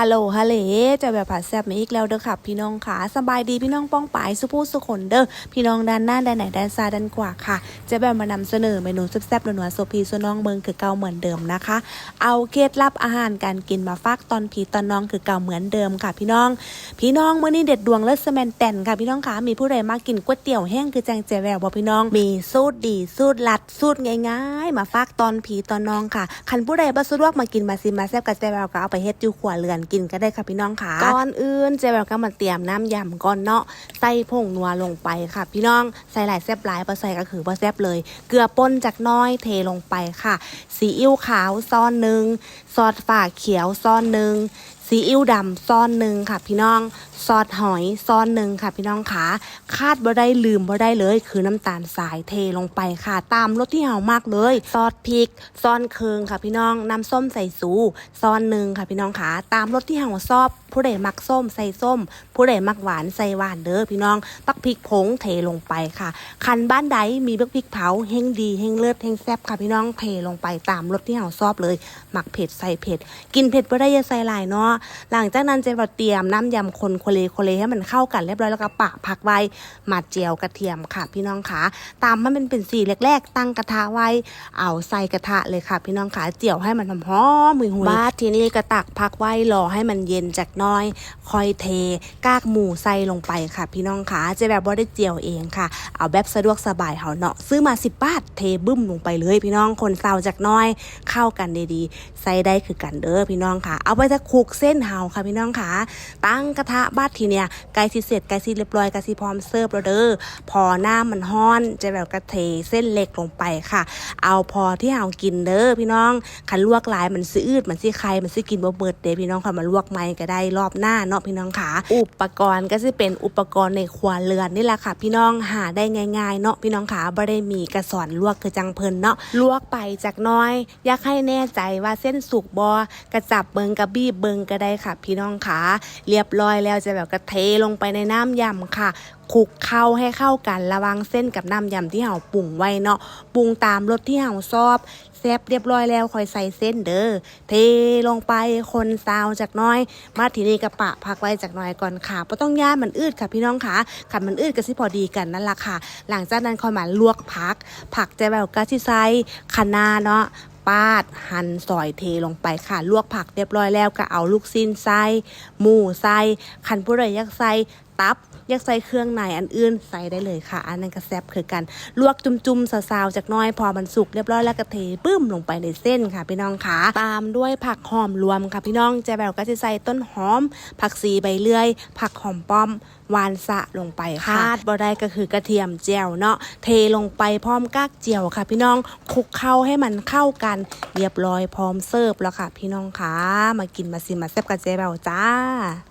ฮัลโหลฮัลโหลจะแบบผัดแซ่บมาอีกแล้วเด้อค่ะ พี่น้องค่ะสบายดีพี่น้องป้องปายสุภูสุขนเด้อพี่น้องด้านหน้าด้านไหนด้านซ้ายด้านขวาค่ะ จะแบบมานำเสนอเมนูแซ่บๆนัวๆโซพีโซน้องเมืองคือเก่าเหมือนเดิมนะคะ เอาเคล็ดลับอาหารการกินมาฝากตอนพีตอนน้องคือเก่าเหมือนเดิมค่ะ พี่น้อง พี่น้องเมื้อนี้เด็ดดวงเลิศแมนแตนค่ะพี่น้องค่ะมีผู้ใดมากินก๋วยเตี๋ยวแห้งคือแจงแจวแววบ่พี่น้อง มีสูตรดีสูตรลัดสูตรง่ายๆ มาฝากตอนผีตอนน้องค่ะคันผู้ใดบ่สะดวกมากินมาซิมมาแซ่บกับแจวแววก็เอาไปเฮ็ดอยู่ขวเรือนกินก็ได้ค่ะพี่น้องค่ะก่อนอื่นเจ๊แบบก็มาเตรียมน้ำยำก่อนเนาะใส่ผงนัวลงไปค่ะ พี่น้องใส่หลายแซ่บหลายบ่ใส่ก็คือบ่แซ่บเลย เกลือป่นจากน้อยเทลงไปค่ะซีอิ๊วขาวซ้อนหนึ่งซอสฝาเขียวซ้อนหนึ่ง ซีอิ๊วดำซ้อนหนึ่งค่ะ พี่น้องซอสหอยซ้อนหนึ่งค่ะ พี่น้องขาคาดบ่ได้ลืมบ่ได้เลย คือน้ำตาลสายเทลงไปค่ะ ตามรสที่เฮามากเลยซอสพริกซ้อนเคืองค่ะ พี่น้องน้ำส้มใส่สูซ้อนหนึ่งค่ะ พี่น้องขาตามรสที่เฮาชอบ ผู้ใดมักส้มใส่ส้ม ผู้ใดมักหวานใส่หวานเด้อพี่น้องปักพริกผงเทลงไปค่ะ คันบ้านใดมีบักพริกเผาเฮงดีเฮงเลิศเฮงแซ่บค่ะพี่น้องเทลงไปตามรสที่เฮาชอบเลย หมักเผ็ดใส่เผ็ด กินเผ็ดบ่ได้อย่าใส่หลายเนาะหลังจากนั้นเจว่าเตรียมน้ำยำคนโคเลโคเลให้มันเข้ากันเรียบร้อยแล้วก็ปะผักไว้มาเจียวกระเทียมค่ะ พี่น้องขาตามมันเป็นเป็นสีแรกๆ ตั้งกระทะไว้เอาใส่กระทะเลยค่ะ พี่น้องขาเจียวให้มันหอมๆมือหุยบาดทีนี้ก็ตักพักไว้รอให้มันเย็นจากน้อยคอยเท กากหมูใส่ลงไปค่ะ พี่น้องขาเจะแบบว่าได้เจียวเองค่ะ เอาแบบสะดวกสบายเขาเนาะซื้อมาสิบบาทเทบึ้มลงไปเลย พี่น้องคนเศร้าจากน้อยเข้ากันดีๆใส่ได้คือกันเด้อพี่น้องค่ะ เอาไปจะคลุกเส้นเฮาค่ะพี่น้องค่ะ ตั้งกระทะบาดทีเนี่ยไก่สิเสร็จไก่สิเรียบร้อยไก่สิพร้อมเสิร์ฟแล้วเด้อพอหน้ามันฮ้อนจะแบบกระเทเส้นเล็กลงไปค่ะ เอาพอที่เฮากินเด้อพี่น้องคันลวกหลายมันสิอืดมันสิไข่มันสิกินบ่เบิดเด้พี่น้องค่ะมาลวกใหม่ก็ได้รอบหน้าเนาะพี่น้องค่ะ อุปกรณ์ก็จะเป็นอุปกรณ์ในครัวเรือนนี่แหละค่ะ พี่น้องหาได้ง่ายๆเนาะพี่น้องค่ะบ่ได้มีกระสอนลวกคือจังเพิ่นเนาะลวกไปจากน้อย อยากให้แน่ใจว่าเส้นสุกบ่กระจับเบิงกระบี้เบิงก็ได้ค่ะ พี่น้องค่ะเรียบร้อยแล้วจะแบบกระเทลงไปในน้ำยำค่ะคลุกเข้าให้เข้ากันระวังเส้นกับน้ำยำที่เฮาปรุงไว้เนาะปรุงตามรสที่เฮาชอบแซบเรียบร้อยแล้วค่อยใส่เส้นเด้อเทลงไปคนซาวจากน้อย มาทีนี้กระปะพักไว้จากน้อยก่อนค่ะบ่ต้องย่ามันอืดค่ะพี่น้องค่ะขันมันอืดก็สิพอดีกันนั่นละค่ะ หลังจากนั้นคอยมาลวกผัก ผักจะแบบกะสิใส่คะนาเนาะ ปาด หั่นซอยเทลงไปค่ะ ลวกผักเรียบร้อยแล้วก็เอาลูกสิ้นใส่หมูใส่คันผู้ใดอยากใส่ ตับ อยากใส่เครื่องในอันอื่นใส่ได้เลยค่ะ อันนั้นก็แซ่บคือกัน ลวกจุ่มๆซาวๆจากน้อยพอมันสุกเรียบร้อยแล้วก็เทปื้มลงไปในเส้นค่ะ พี่น้องค่ะตามด้วยผักหอมรวมค่ะพี่น้องจะแบบก็จะใส่ต้นหอม ผักสีใบเลื่อย ผักหอมป้อมวานสะลงไปค่ะาดบ่ได้ก็คือกระเทียมเจียวเนาะเทลงไปพร้อมกากเจียวค่ะ พี่น้องคลุกเข้าให้มันเข้ากัน เรียบร้อยพร้อมเสิร์ฟแล้วค่ะ พี่น้องค่ะมากินมาซิมมาแซ่บกับเจ๊เบลจ้า